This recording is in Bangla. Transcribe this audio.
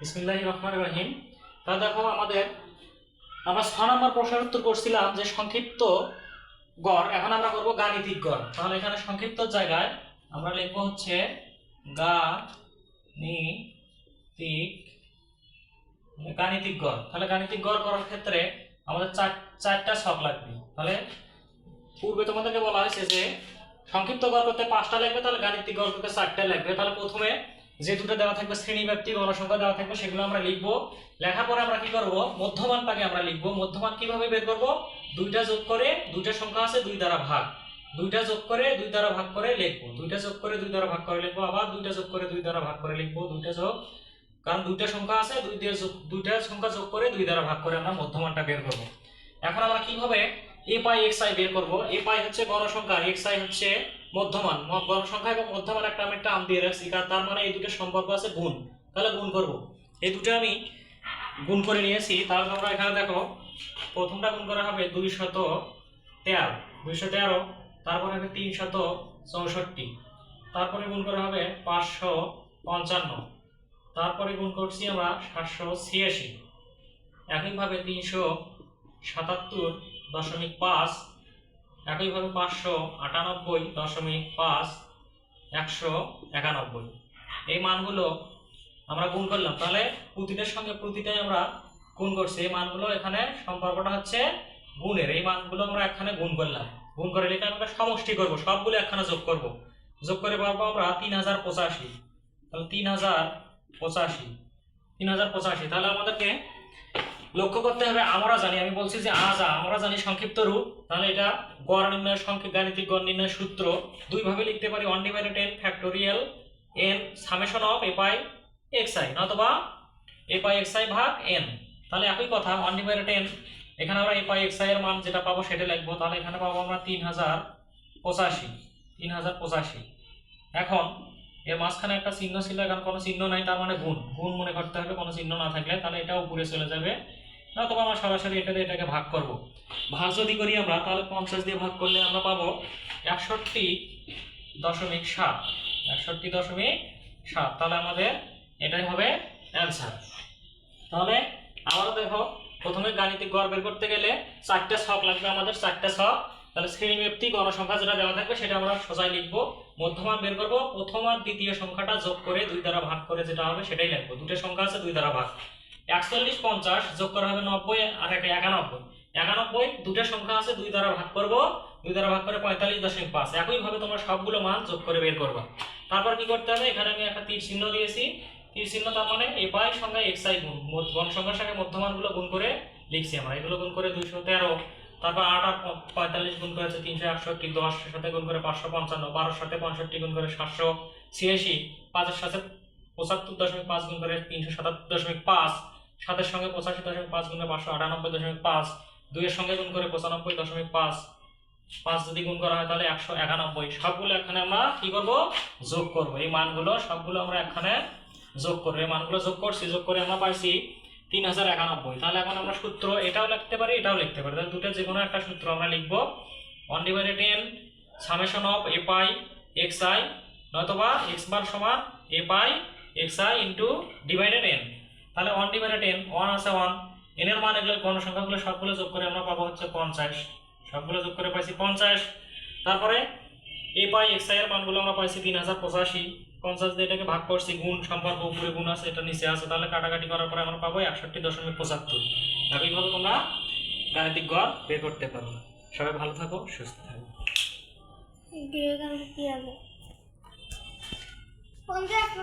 বিসমিল্লাহ রহমান রহিম। তা দেখো আমাদের, আমরা ছ নম্বর প্রশ্নের উত্তর করছিলাম যে সংক্ষিপ্ত গড়, এখন আমরা করব গাণিতিক গড়। তাহলে এখানে সংক্ষিপ্ত জায়গায় আমরা লিখব হচ্ছে গা নি তিক গাণিতিক গড়। তাহলে গাণিতিক গড় করার ক্ষেত্রে আমাদের চার, চারটা ছক লাগবে। তাহলে পূর্বে তোমাদেরকে বলা হয়েছে যে সংক্ষিপ্ত গড় করতে পাঁচটা লাগবে, তাহলে গাণিতিক গড় করতে চারটা লাগবে। তাহলে প্রথমে যে দুটো দেওয়া থাকবে শ্রেণি ব্যক্তি গণসংখ্যা দেওয়া থাকবে, সেগুলো আমরা লিখব। লেখার পরে আমরা কি করব? মধ্যমানটাকে আমরা লিখব। মধ্যমান কীভাবে বের করব? দুইটা যোগ করে দুইটা সংখ্যা আছে, দুই দ্বারা ভাগ। দুইটা যোগ করে দুই দ্বারা ভাগ করে লিখব। দুইটা যোগ করে দুই দ্বারা ভাগ করে লিখব, আবার দুইটা যোগ করে দুই দ্বারা ভাগ করে লিখব, দুইটা যোগ। কারণ দুইটা সংখ্যা আছে, দুই দিয়ে যোগ দুইটা সংখ্যা যোগ করে দুই দ্বারা ভাগ করে আমরা মধ্যমানটা বের করব। এখন আমরা কীভাবে এ পাই এক্স আই বের করব? এ পাই হচ্ছে গণসংখ্যা, এক্স আই হচ্ছে মধ্যমান গণসংখ্যা এবং মধ্যমান একটা আমি আম দিয়ে রাখছি, কারণ তার মানে এই দুটো সম্পর্ক আছে গুণ। তাহলে গুণ করব। এই দুটো আমি গুণ করে নিয়েছি। তাহলে আমরা এখানে দেখো, প্রথমটা গুণ করা হবে দুই শত তেরো। দুইশো তেরো, তারপরে হবে তিন শত চৌষট্টি। তারপরে গুণ করা হবে পাঁচশো পঞ্চান্ন। তারপরে গুণ করছি আমরা সাতশো ছিয়াশি। একইভাবে তিনশো সাতাত্তর দশমিক পাঁচ একইভাবে পাঁচশো আটানব্বই দশমিক পাঁচ, একশো একানব্বই। এই মানগুলো আমরা গুণ করলাম। তাহলে প্রতিটার সঙ্গে প্রতিটাই আমরা গুণ করছি। এই মানগুলো এখানে সম্পর্কটা হচ্ছে গুণের। এই মানগুলো আমরা এখানে গুণ করলাম। গুণ করে লিখে আমরা সমষ্টি করব। সবগুলো এখানে যোগ করব। যোগ করে পারব আমরা তিন হাজার পঁচাশি। তাহলে তিন হাজার পঁচাশি। তিন হাজার পঁচাশি। তাহলে আমাদেরকে লক্ষ্য করতে হবে আমরা জানি, আমি বলছি যে আজা, আমরা জানি সংক্ষিপ্ত রূপ, তাহলে এটা গড় নির্ণয় সংখ্যা গাণিতিক গড় নির্ণয় সূত্র। দুই ভাবে লিখতে পারি one divided N factorial N summation of A pi X I অথবা এ পাই এক্স আই ভাগ এন তাহলে একই কথা ওয়ান ডিভাইডেড এন এখানে আমরা এ পাই এক্স আই এর মান যেটা পাবো সেটা লিখব, তাহলে এখানে পাবো আমরা তিন হাজার পঁচাশি, তিন হাজার পঁচাশি। এখন এর মাঝখানে একটা চিহ্ন ছিল, এখন কোনো চিহ্ন নাই, তার মানে গুণ। গুণ মনে করতে হবে কোনো চিহ্ন না থাকলে তাহলে এটা উপরে চলে যাবে। অথবা আমরা সরাসরি এটা দিয়ে এটাকে ভাগ করব। ভাগ যদি করি আমরা, তাহলে পঞ্চাশ দিয়ে ভাগ করলে আমরা পাবো একষট্টি দশমিক সাত। একষট্টি দশমিক সাত, তাহলে আমাদের এটাই হবে অ্যান্সার। তাহলে আবারও দেখো, প্রথমে গাণিতিক গড় বের করতে গেলে চারটে ছক লাগবে আমাদের, চারটে ছক তাহলে শ্রেণীব্যক্তি গণসংখ্যা যেটা দেওয়া থাকবে, সেটা আমরা সোজাই লিখব। মধ্যমান বের করব, প্রথম আর দ্বিতীয় সংখ্যাটা যোগ করে দুই দ্বারা ভাগ করে যেটা হবে সেটাই লিখব। দুটো সংখ্যা আছে, দুই দ্বারা ভাগ। একচল্লিশ পঞ্চাশ যোগ করা হবে নব্বই, আর একটা একানব্বই। একানব্বই, দুটো সংখ্যা আছে, দুই দ্বারা ভাগ করব, দুই দ্বারা ভাগ করে পঁয়তাল্লিশ দশমিক পাঁচ। একইভাবে তোমরা সবগুলো মান যোগ করে বের করবা। তারপর কি করতে হবে? এখানে আমি একটা তীর চিহ্ন দিয়েছি। তীর চিহ্ন তার মানে এ পাই সঙ্গে এক্স আই গুণ। গণসংখ্যার সঙ্গে মধ্যমানগুলো গুণ করে লিখছি আমরা। এগুলো গুণ করে দুইশো তেরো। তারপর আট প- পঁয়তাল্লিশ গুণ করেছে তিনশো একষট্টি, দশ সাথে গুণ করে পাঁচশো পঞ্চান্ন, বারোর সাথে পঁয়ষট্টি গুণ করে সাতশো ছিয়াশি, পাঁচের সাথে পঁচাত্তর দশমিক পাঁচ গুণ করে তিনশো সাতাত্তর দশমিক পাঁচ, সাতের সঙ্গে পঁচাশি দশমিক পাঁচ গুণ করে পাঁচশো আটানব্বই দশমিক পাঁচ, দুইয়ের সঙ্গে গুণ করে পঁচানব্বই দশমিক পাঁচ পাঁচ যদি গুণ করা হয় তাহলে একশো একানব্বই। সবগুলো এখানে আমরা কি করব? যোগ করব। এই মানগুলো সবগুলো আমরা এখানে যোগ করব। এই মানগুলো যোগ করছি, যোগ করে আমরা পাইছি তিন হাজার একানব্বই। তাহলে এখন আমরা সূত্র এটাও লিখতে পারি, এটাও লিখতে পারি। তাহলে দুটো যে কোনো একটা সূত্র আমরা লিখব। One divided N summation of A pi X I নয়তোবা X bar সমান A pi X I into divided N তাহলে ওয়ান ডিভাইডেড এন ওয়ান আছে ওয়ান এন এর মান এগুলো গণসংখ্যাগুলো সবগুলো যোগ করে আমরা পাবো হচ্ছে পঞ্চাশ। সবগুলো যোগ করে পাইছি পঞ্চাশ। তারপরে এ পাই এক্স আই এর মানগুলো আমরা পাইছি তিন হাজার পঁচাশি। পঞ্চাশ দিয়ে এটাকে ভাগ করছি, গুণ সম্পর্ক উপরে গুণ আছে, এটা নিচে আছে, তাহলে কাটাকাটি করার পরে আমরা পাবো একষট্টি দশমিক পঁচাত্তর। এইভাবে তোমরা গাণিতিক গড় বের করতে পারো। সবাই ভালো থাকো, সুস্থ থাকো। কি হবে।